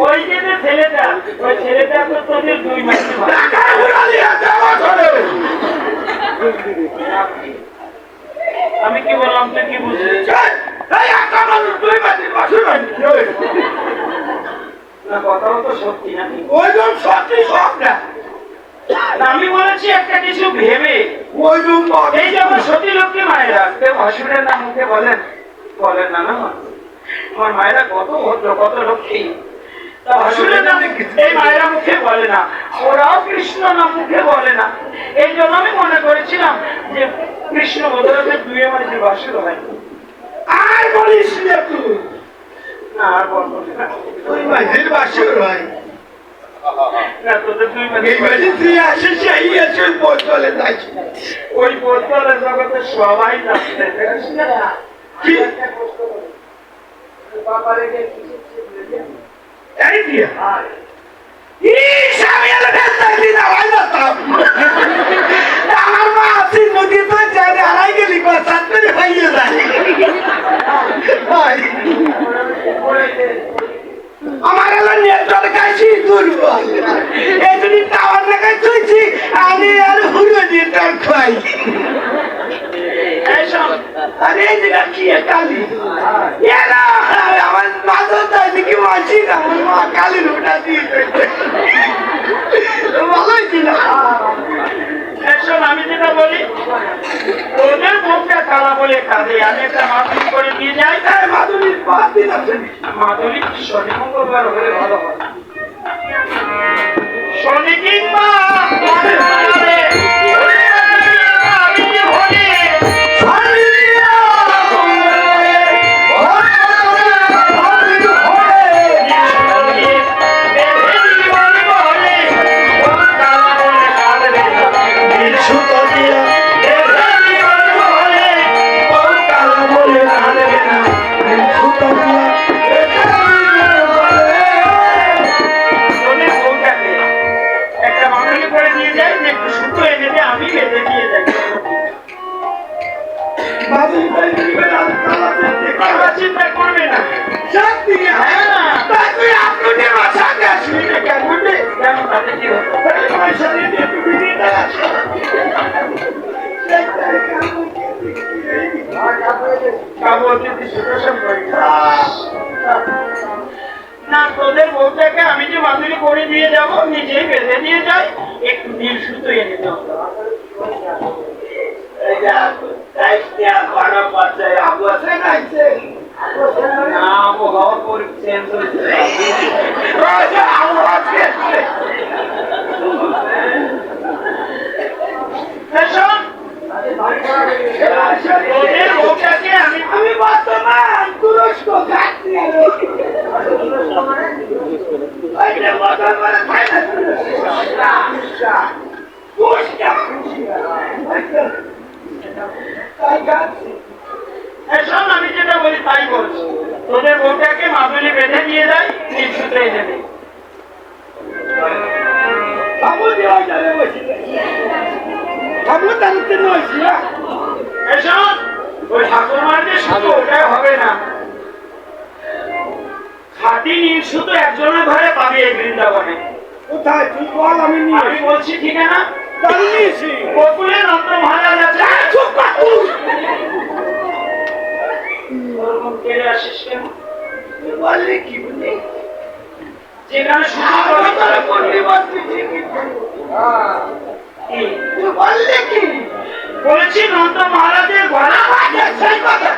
ওই যে ছেলেটা ওই ছেলেটা তো তোদের দুই মাসে আমি কি বললাম তুই কি বুঝলি? কথাও তো সত্যি নাকি ওই সত্যি সব না। না, আমি বলেছি একটা কিছু ভেবে। ওই জন্য এই যে আমার সতী লক্ষ্মী মায়েরা ভাসুরের নাম মুখে বলেন? বলেন না না আমার মায়েরা কত ভদ্র কত লক্ষ্মী। তা ভাসুরের এই মায়েরা মুখে বলে না ওরাও কৃষ্ণ নাম মুখে বলে না। এই জন্য আমি মনে করেছিলাম যে কৃষ্ণ হয়। আর বলিস না তুই। না আর বলব না হয় ওই বোতলের জগতে সবাই যাচ্ছে না? বাবা রেখে যেতাম। আমার মা আছে নদী তো জানে আড়াই গেলি কথা করে হইয়ে যায়। আমার এলো নেটওয়ার্ক কাছি দুর্বল এই যদি টাওয়ার লাগাই চলছি, আমি আর হুড়ো টান খাই আরে এই জায়গা কি কালি। আমার মাথা তাই দিকে মাছি না? মা কালির ওটা দিয়ে ভালোই ছিল। এই আমি যেটা বলি ওদের মুখটা কালা বলে কাঁদে। আমি একটা মাধুরী করে দিয়ে যাই। এই মাধুরীর পাঁচ দিন আছে মাধুরী শনি মঙ্গলবার হলে ভালো হয়? শনি কিংবা যাব নিজেই বেঁধে দিয়ে যাই একটু নীল সুতো এনে দাও আবহাওয়া আমি বর্তমান তুরস্ক ঘাটছি আমি যেটা বলি তাই বলছি তোদের বউটাকে মাদুলি বেঁধে দিয়ে যাই নীল সুতো এনে দে বাবু দেওয়া যাবে বসে বাবু জানতে নইছি এই শোন, ওই ঠাকুরমার যে সুতো ওটাই হবে না। নীল সুতো একজনের ঘরে পাবি এই বৃন্দাবনে। কোথায়? তুই বল আমি নিয়ে আমি বলছি ঠিক না? আমি নিয়েছি বকুলে নন্দ মহারাজ আছে। চুপ কর তুই। তোর কেড়ে আসিস কেন? তুই বললি কি বলি যেখানে সুতো আমি পাবি তোরে ঠিকই কি? তুই বললি কি? বলেছি নন্দ মহারাজের সেই কথা।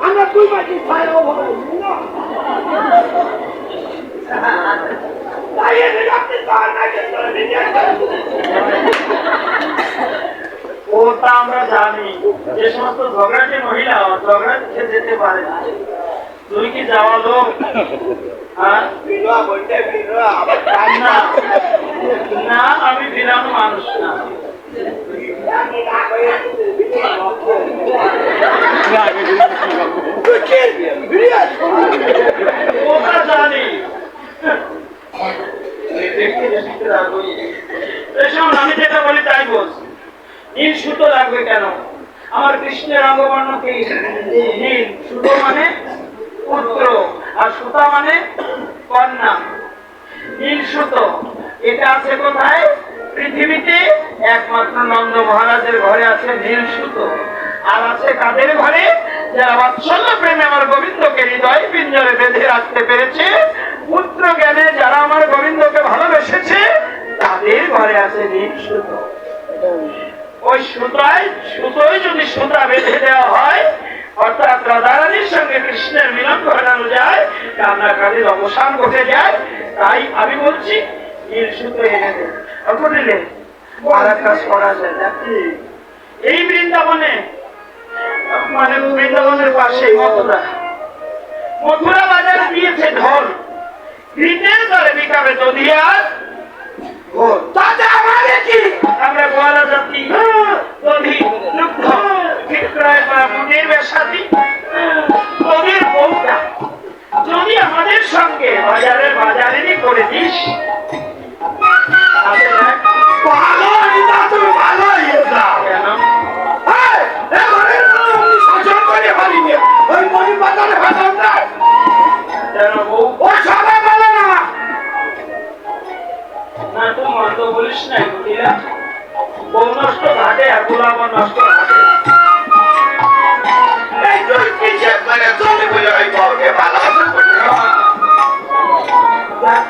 আমরা দুই মাসি ছায়া আমরা জানি। যে সমস্ত ঝগড়াটে মহিলা ঝগড়া যেতে পারে তুই কি যাওয়া লোক? হ্যাঁ? না আমি বিলানো মানুষ না। আমি যেটা বলি তাই বলছি। নীল সুতো লাগবে কেন? আমার কৃষ্ণের অঙ্গবর্ণ কি? নীল। সুতো মানে পুত্র, আর সুতা মানে কন্যা। নীল সুতো। এটা আছে কোথায়? পৃথিবীতে একমাত্র নন্দ মহারাজের ঘরে আছে নীল সুতো। আর আছে কাদের ঘরে? যারা আমার যদি সুতা বেঁধে দেওয়া হয়, অর্থাৎ রাধারানীর সঙ্গে কৃষ্ণের মিলন ঘটানো যায়, কান্নাকাটির অবসান ঘটে যায়। তাই আমি বলছি নীল আর এই বৃন্দাবনে মানে বৃন্দাবনের পাশে মথুরা। মথুরা বাজারে দিয়েছে ঢোল। গ্রিটের দরে বিকাবে ঘোল তাতে আমারে গোয়ালা জাতি। যদি আমাদের সঙ্গে বাজারের বাজারেরই করে দিস বলিস না বুঝিলা বউ নষ্ট ঘাটে আর গোলাপ নষ্ট ঘাটে এই তুই কিসে করে চলে বলে। ওই বউকে ভালোবাসা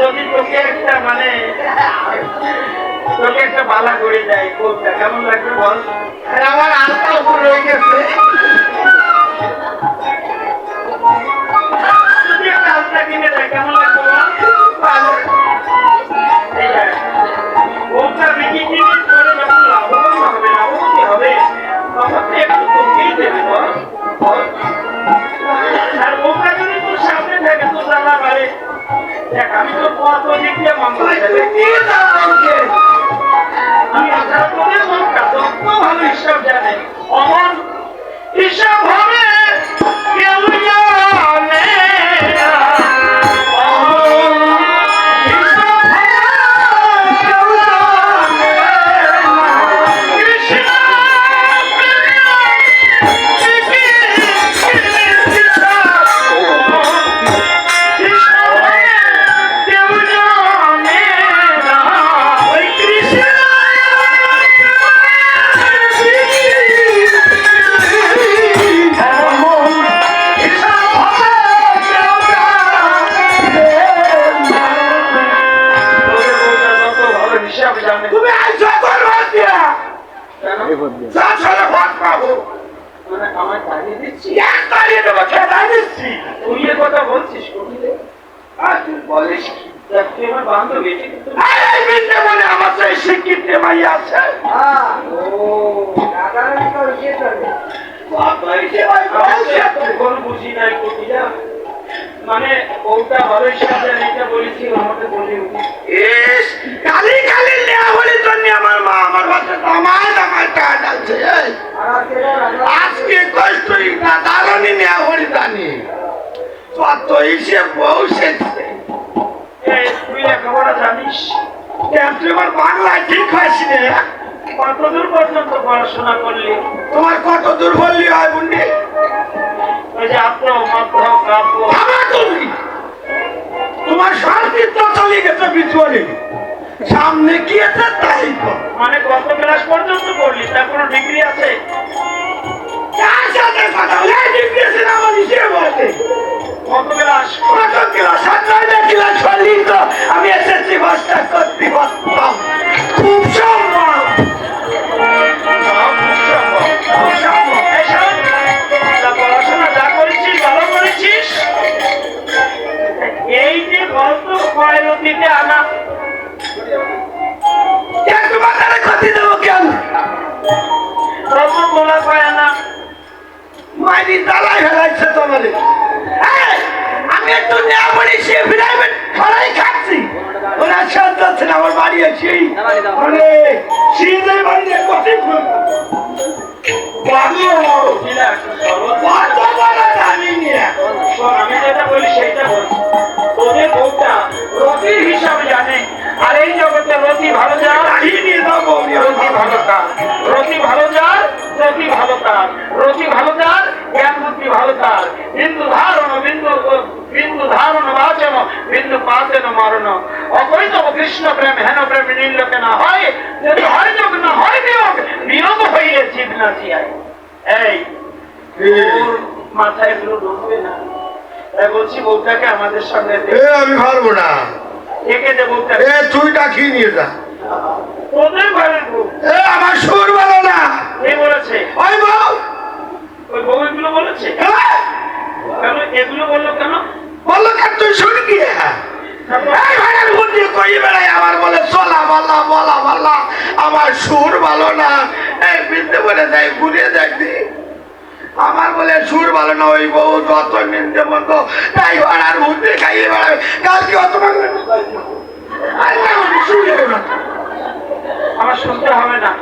যদি তোকে একটা মানে তোকে একটা বালা করে যায় বউটা কেমন লাগবে বল? আর আমার আলতা উপর রয়ে গেছে। যদি একটা কিনে দেয় কেমন লাগবে আমি তো কত দিক দিয়ে তুমি আইসো কোন? দিয়া। যা চলে ভাত পাবো। মানে আমায় দিচ্ছি? এক দাঁড়িয়ে দেবো? খেদাই দিচ্ছি? তুই এ কথা বলছিস কোকিলে আর তুই বলিস কি? তুই আমার বান্ধবী এই, এই বৃন্দাবনে আমার সেই শিক্ষিত মাই আছে। কত হয়েছে ভাই, আমি তো বলছে। এতক্ষণ বুঝি নাই কোকিলা মানে ওটা হিসাব জানে এটা বলেছি আমাকে বলি ইস, কালি কালি নেওয়া বলি জন্য আমার মা আমার বাচ্চা দামায় দামায় টাকা ডালছে আজকে কষ্টই না দারণি নেওয়া বলি জানি। কত হিসেব বউ শেখছে তুই লেখাপড়া জানিস? আমার বাংলায় ঠিক হয়েছি কতদূর পর্যন্ত পড়াশোনা করলি? তোমার কত দূর বললি হয় বুন্ডি তোমার সংস্কৃত চলে গেছে বিচুয়ালি সামনে কি আছে তাই মানে কত ক্লাস পর্যন্ত পড়লি তার কোনো ডিগ্রি আছে? কার সাথে কথা বলে? এই ডিগ্রেশন আমার হিসেবে বলতে? কত ক্লাস? কত কিলো সাতটা কিলো চল্লি তো আমি এসএসসি পাসটা করতে পারতাম। খুব সম্ভব। খুব সম্ভব। রতি ভালো তার রতি ভালো যার জ্ঞান বুদ্ধি ভালো তার। বিন্দু ধারণ বিন্দু বিন্দু ধারণ বাচন বিন্দু পাচন মরণ। অকৈতব কৃষ্ণ প্রেম হেন প্রেম নির্লোকে না হয় যদি হয় যোগ না হয় বিয়োগ বিয়োগ হইলে জীব না জিয়ায়। এই মাথায় এগুলো ঢুকবে না? বলছি বউটাকে আমাদের সঙ্গে দে। আমি পারব না। দে বউটাকে। তুই ডাকিয়ে নিয়ে যা। এ আমার সুর ভালো না। কে বলেছে? ওই বউ। ওই বউ এগুলো বলেছে? কেন এগুলো বলল কেন? বলল কেন তুই শুন কি? এই ভাড়ার মধ্যে কই বেড়াই আমার বলে চলা বলা বলা বলা আমার সুর ভালো না। এই বলে যাই ঘুরে দেখবি আমার বলে সুর ভালো না ওই বউ যত নিন্দে বন্ধ তাই ভাড়ার মধ্যে খাইয়ে বেড়াবে কালকে অত না। আমার শুনতে হবে না।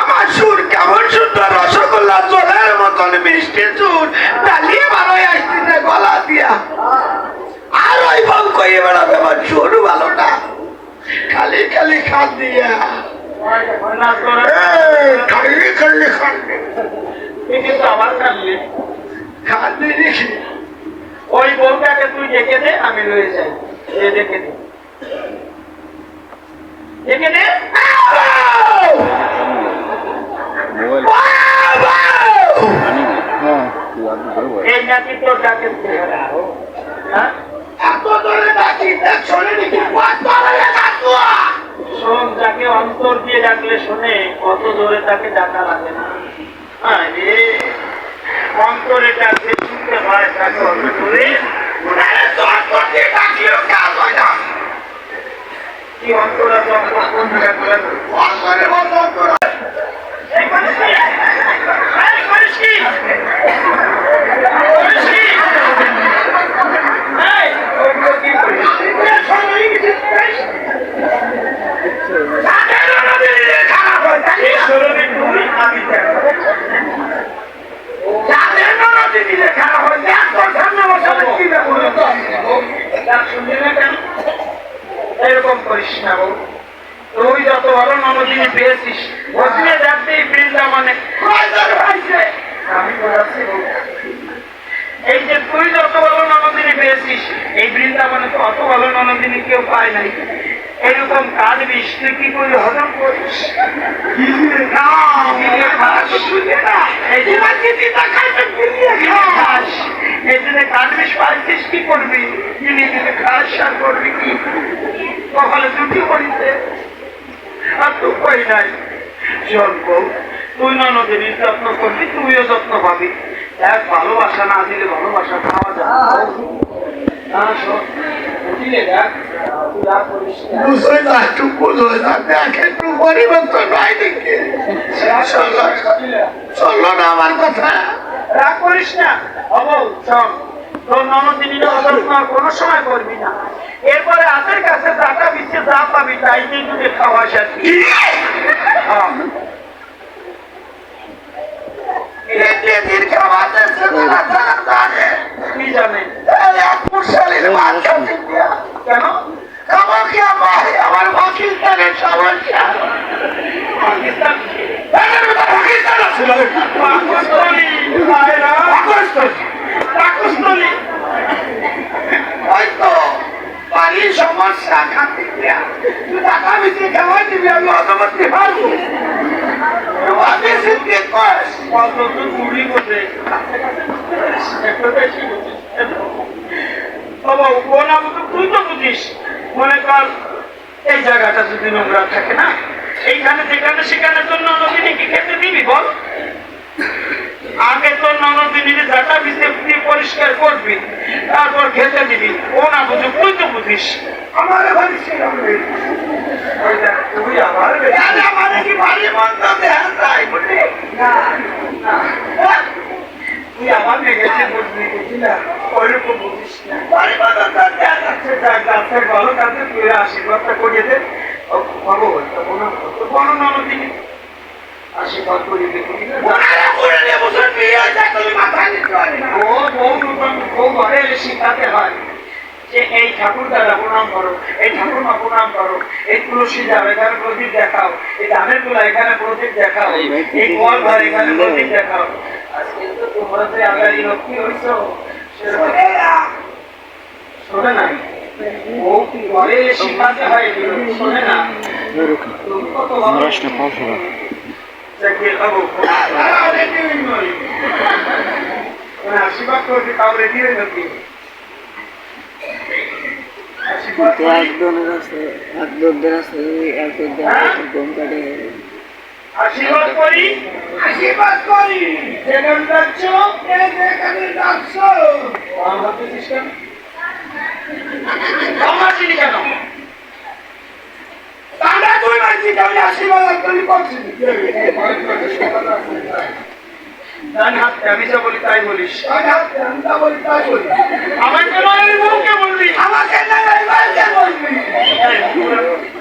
আমার সুর কেমন সুন্দর? রসগোল্লা জলের মতন মিষ্টি সুর। ডালিয়ে ভালোই আসতেছে গলা দিয়া। আর ওই বউ কইয়ে বেড়াবে আমার সুর ভালো না খালি খালি খান দিয়া। খালি খালি খান কিন্তু কাঁদলি খান দিয়ে ওই বউটাকে তুই ডেকে দে আমি লয়ে যাই। এ ডেকে দে। ডেকে দে এই নাকি তোর ডাকে হ্যাঁ এত ধরে ডাকি দেখ শোনে নাকি কত ধরে ডাকুয়া শোন যাকে অন্তর দিয়ে ডাকলে শোনে কত জোরে তাকে ডাকা লাগে না। আরে অন্তরে ডাকলে শুনতে পায় তাকে অত জোরে আরে তোর তোর দিয়ে ডাকলেও কাজ হয় না। কি অন্তর কোন জায়গায় করে অন্তরে বন্ধ অন্তর এই করিস কি? এই করিস কি? করিস কি? এই, ওইগুলো কি করিস? এই শরীরে তুই, আমি দেখো। ডাক শুনলি না কেন? এরকম করিস না বউ তুই যত বড় ননদিনী পেয়েছিস বসলে যাতেই বৃন্দাবনে আমি বলাচ্ছি বউ। এই যে তুই যত বড় ননদিনী পেয়েছিস এই বৃন্দাবনে তো অত ভালো ননদিনী কেউ পায় নাই। এরকম কাজ বিষ তুই কি করে হজম করিস বিষ পাইছিস কি করবি? খাস আর করবি কি? কপালে দুটি করিতে আর তুই কই নাই। বউ তুই যত্ন করবি তুইও যত্ন পাবি। এক ভালোবাসা না দিলে ভালোবাসা খাওয়া যায় না দেখ। চলল না আমার কথা রাগ করিস না অবল শোন তোর ননদিনীর অযত্ন কোনো সময় করবি না এরপরে হাতের কাছে টাকা বিচ্ছে যা পাবি তাই দিয়ে খাওয়া শেষ হ্যাঁ। কি জানে কেন? আমার পাকিস্তানের সমস্যা। পাকিস্তান আছে। হয়তো বাড়ির সমস্যা খাতে তুই টাকা বেশি খাওয়াই দিবি আমি অতমতি পারব তোমাকে সিদ্ধি কর। কত তো চুরি করবে একটু বেশি বাবা ও না তুই তো বুঝিস। মনে কর এই জায়গাটা যদি নোংরা থাকে না এইখানে যেখানে সেখানে তোর ননদিনীকে খেতে দিবি বল। আগে তোর ননদিনীর জায়গা দিয়ে পরিষ্কার করবি তারপর খেতে দিবি। ও না বুঝুক তুই তো বুঝিস। আমার ভারী ছিলাম তুই আমার কি ভারী মন্দ দেহান তাই বুঝলি? না, এই ঠাকুর দাদা প্রণাম করো, এই ঠাকুরমা প্রণাম করো, এই তুলসী যাও এখানে প্রদীপ দেখাও, এই ধানেরগুলা এখানে প্রদীপ দেখাও, এই গোয়াল ঘর এখানে প্রদীপ দেখাও। আজকে তো তোমরা যে আগারি লক্ষ্মী হইছো শোনে না। শোনে না ও ঘরে এলে শিখাতে এগুলো, শোনে না তুমি কত ভালো চাকরি খাব তারা অনেক দিন নয়। আশীর্বাদ করতে কাউরে দিয়ে নাকি আশীর্বাদ তো একজনের আছে আছে একজনের গম কাটে আশীর্বাদ করি। আশীর্বাদ করি। যেখানে যাচ্ছ যেখানে যাচ্ছ, আমার কেন আমার চিনি কেন? তাহলে তুই বলছিস যে আমি আশীর্বাদ করি করছি। ডান হাতে আমি যা বলি তাই বলিস। আমি হাত আমি যা বলি তাই বলি। আমার কেন মুখকে বলবি। আমাকে না এই বলবি।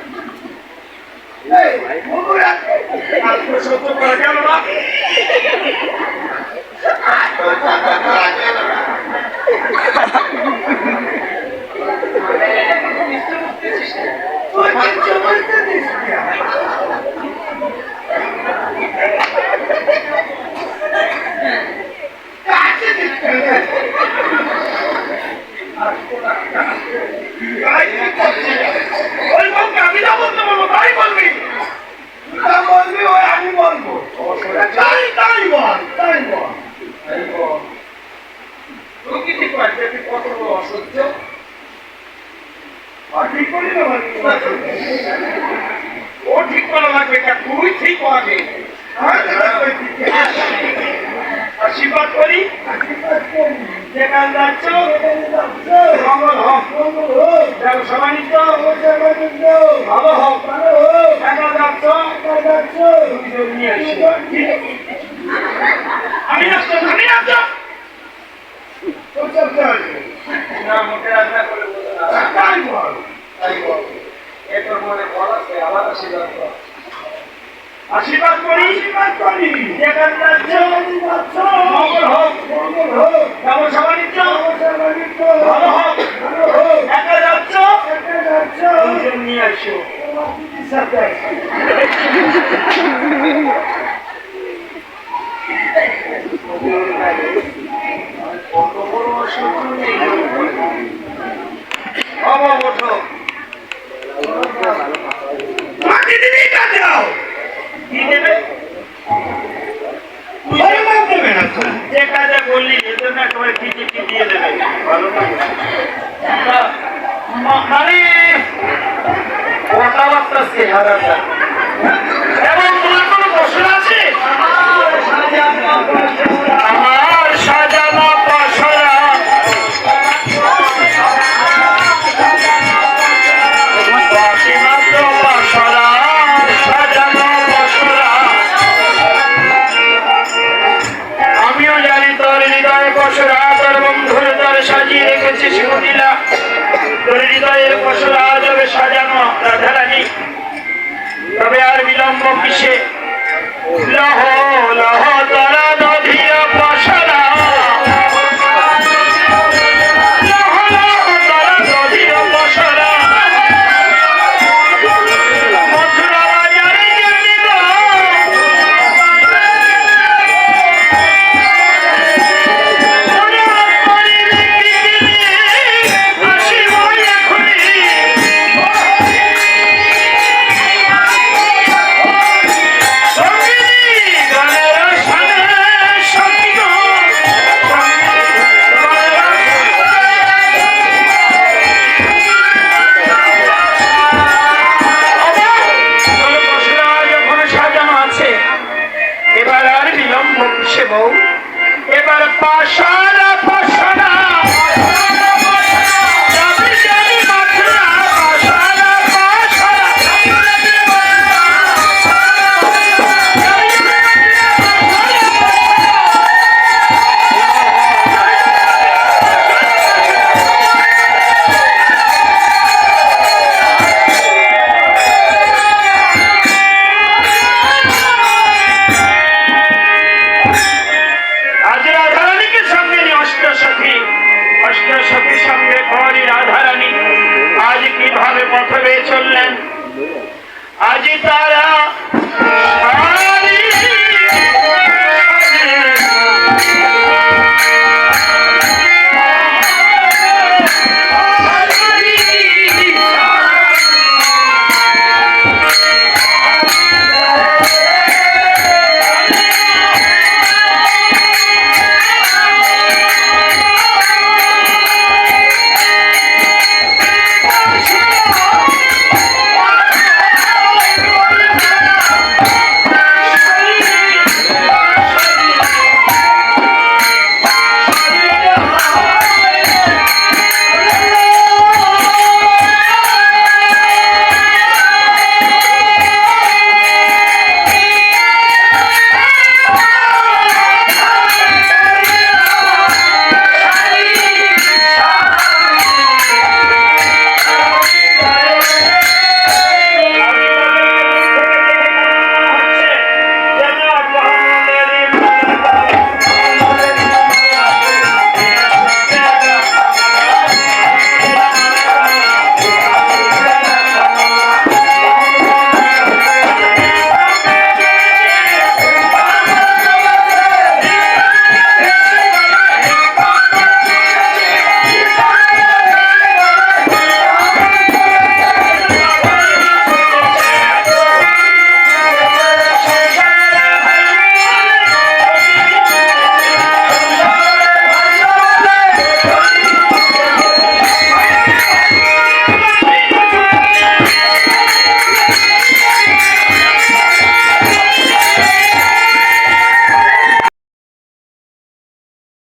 এই, মুখে- এই, মুখে রাখে। আত্মসত্য করা গেল না তুই কিচ্ছু বলতে দিস না। কাছে দিতে হবে। তাই কি করছিস? ওই মুখকে আমি যা বলতে বলব তাই বলবি তুই যা বলবি ওই আমি বলব। তাই তাই বল, তাই বল। এই বল। তুই কি ঠিক পারবি তুই কত বড় অসহ্য আর ঠিক করি না বলি। ও ঠিক করা লাগবে না তুই ঠিক পাবি আমার কথা কই ঠিক আছে। আশীর্বাদ করি আশীর্বাদ করি। যেখানে যাচ্ছ যেখানে যাচ্ছ, মঙ্গল হোক মঙ্গল হোক। ব্যবসা বাণিজ্য অবসরবাণিজ্য ভালো হোক ভালো হোক। একা যাচ্ছ একা যাচ্ছ, দুইজন নিয়ে আসি আমি যাচ্ছ আমি যাচ্ছ তো হবে। না মুখে রান্না করে বলো না। তাই বল। তাই বল। এ তোর মনে বল আছে আবার আশীর্বাদ কর। আশীর্বাদ করি। আশীর্বাদ করি। যেখানে যাচ্ছ মঙ্গল হোক। মঙ্গল হোক। ব্যবসা বাণিজ্য অবসরবাণিজ্য ভালো হোক। ভালো হোক। একা যাচ্ছ। একা যাচ্ছ, নিয়ে আসো। তোমার বিলম্ব কিসে